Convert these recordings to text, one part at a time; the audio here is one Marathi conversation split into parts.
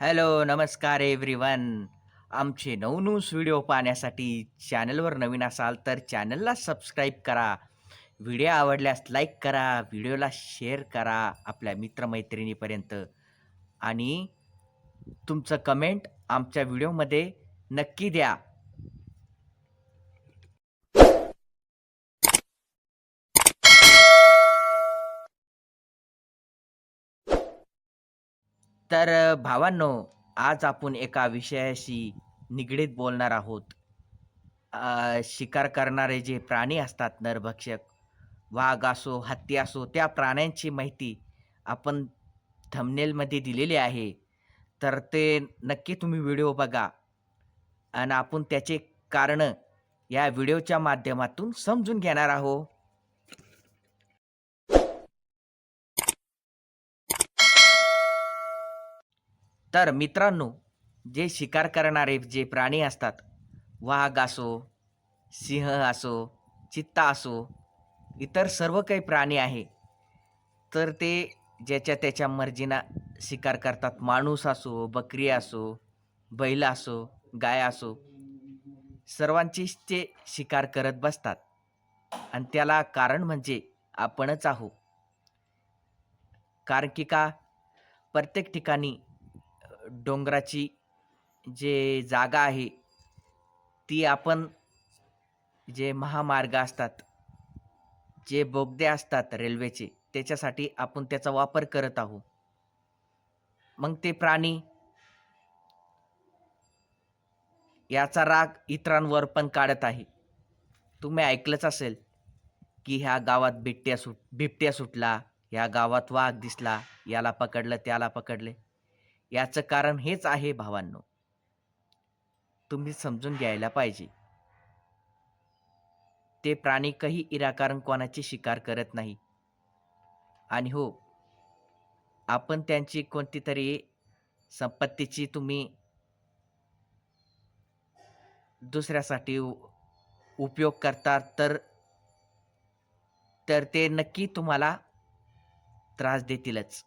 हॅलो, नमस्कार एव्हरीवन. आमचे नवनूस व्हिडिओ पाहण्यासाठी चॅनलवर नवीन असाल तर चॅनलला सबस्क्राईब करा. व्हिडिओ आवडल्यास लाईक करा, व्हिडिओला शेअर करा आपल्या मित्र-मैत्रिणीपर्यंत आणि तुमचं कमेंट आमच्या व्हिडिओमध्ये नक्की द्या. तर भावांनो, आज आपण एका विषयाशी निगडीत बोलणार आहोत. शिकार करणारे जे प्राणी असतात नरभक्षक, वाघ असो, हत्ती असो, त्या प्राण्यांची माहिती आपण थंबनेलमध्ये दिलेली आहे. तर ते नक्की तुम्ही व्हिडिओ बघा आणि आपण त्याचे कारणं या व्हिडिओच्या माध्यमातून समजून घेणार आहोत. तर मित्रांनो, जे शिकार करणारे जे प्राणी असतात, वाघ असो, सिंह असो, चित्ता असो, इतर सर्व काही प्राणी आहे, तर ते ज्याच्या त्याच्या मर्जीनं शिकार करतात. माणूस असो, बकरी असो, बैल असो, गाय असो, सर्वांचीच ते शिकार करत बसतात आणि त्याला कारण म्हणजे आपणच आहोत. कारण की का प्रत्येक ठिकाणी डोंगराची जे जागा आहे, ती आपण जे महामार्ग असतात, जे बोगदे असतात रेल्वेचे, त्याच्यासाठी आपण त्याचा वापर करत आहोत. मग ते प्राणी याचा राग इतरांवर पण काढत आहे. तुम्ही ऐकलंच असेल, की ह्या गावात बिबट्या सुट बिबट्या सुटला, ह्या गावात वाघ दिसला, याला पकडलं, त्याला पकडले. याचं कारण हेच आहे भावांनो. तुम्ही समजून घ्यायला पाहिजे. ते प्राणी काही इराकारण कोणाची शिकार करत नाही. आणि हो, आपण त्यांची कोणतीतरी संपत्तीची तुम्ही दुसऱ्यासाठी उ उपयोग करता तर तर ते नक्की तुम्हाला त्रास देतीलच.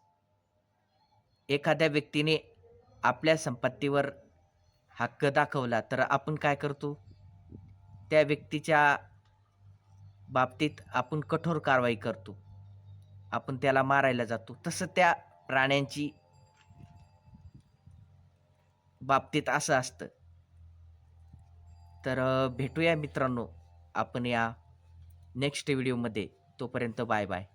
एखाद्या व्यक्तीने आपल्या संपत्तीवर हक्क दाखवला, तर आपण काय करतो? त्या व्यक्तीच्या बाबतीत आपण कठोर कारवाई करतो. आपण त्याला मारायला जातो. तसं त्या प्राण्यांची बाबतीत असं असतं. तर भेटूया मित्रांनो आपण या नेक्स्ट व्हिडिओमध्ये. तोपर्यंत बाय बाय.